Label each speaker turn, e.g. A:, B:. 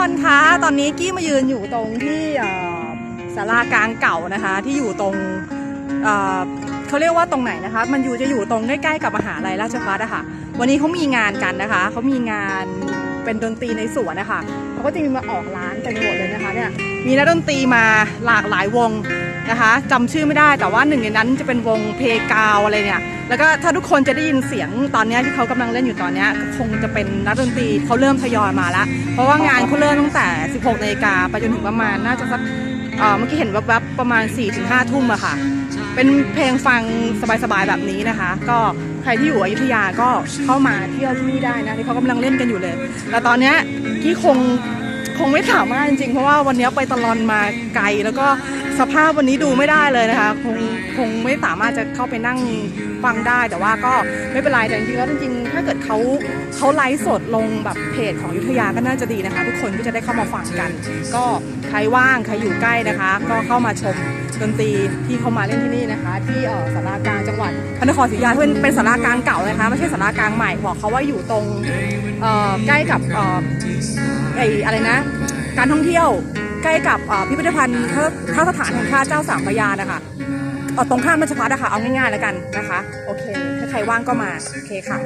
A: คนคะ ตอนนี้กี้มายืนอยู่ตรงที่เอ่อศาลากลางเก่านะคะ ที่อยู่ตรงเเขาเรียกว่าตรงไหนนะคะ มันอยู่จะอยู่ตรงใกล้ๆกับมหาลัยราชภัฏอะค่ะ วันนี้เขามีงานกันนะคะ เขามีงานเป็นดนตรีในสวนนะคะเขาก็จะมีมาออกร้านกันหมดเลยนะคะเนี่ย มีนักดนตรีมาหลากหลายวง นะคะจำชื่อไม่ได้แต่ว่าหนึ่งในนั้นจะเป็นวงเพกาวอะไรเนี่ยแล้วก็ถ้าทุกคนจะได้ยินเสียงตอนนี้ที่เขากำลังเล่นอยู่ตอนนี้คงจะเป็นนักดนตรีเขาเริ่มทยอยมาแล้วเพราะว่างานเขาเริ่มตั้งแต่ 16นาฬิกาไปจนถึงประมาณน่าจะสักเมื่อกี้เห็นแวบๆประมาณ 4-5 ทุ่มอะค่ะ เป็นเพลงฟังสบายๆแบบนี้นะคะ ก็ใครที่อยู่อยุธยาก็เข้ามาเที่ยวที่นี่ได้นะที่เขากำลังเล่นกันอยู่เลย แต่ตอนนี้กี้คงคงไม่สามารถจริงๆ เพราะว่าวันนี้ไปตลอนมาไกลแล้วก็ สภาพวันนี้ดูไม่ได้เลยนะคะ คงคงไม่สามารถจะเข้าไปนั่งฟังได้แต่ว่าก็ไม่เป็นไรแต่จริงๆแล้วจริงๆ ถ้าเกิดเขาเขาไลฟ์สดลงแบบเพจของยุทธยาก็น่าจะดีนะคะ ทุกคนก็จะได้เข้ามาฟังกัน ก็ใครว่างใครอยู่ใกล้นะคะ ก็เข้ามาชมดนตรีที่เขามาเล่นที่นี่นะคะ ที่ออสารากลางจังหวัดพระนครศรีอยุธยาเป็นเป็นสารากลางเก่านะคะไม่ใช่สารากลางใหม่บอกเขาว่าอยู่ตรงใกล้กับเอ่อไออะไรนะ การท่องเที่ยว ใกล้กับพิพิธภัณฑ์พระพระสถานแห่งชาติเจ้าสามพระยานะคะตรงข้ามราชพัฒนะคะเอาง่ายๆแล้วกันนะคะ โอเค ถ้าใครว่างก็มา โอเคค่ะ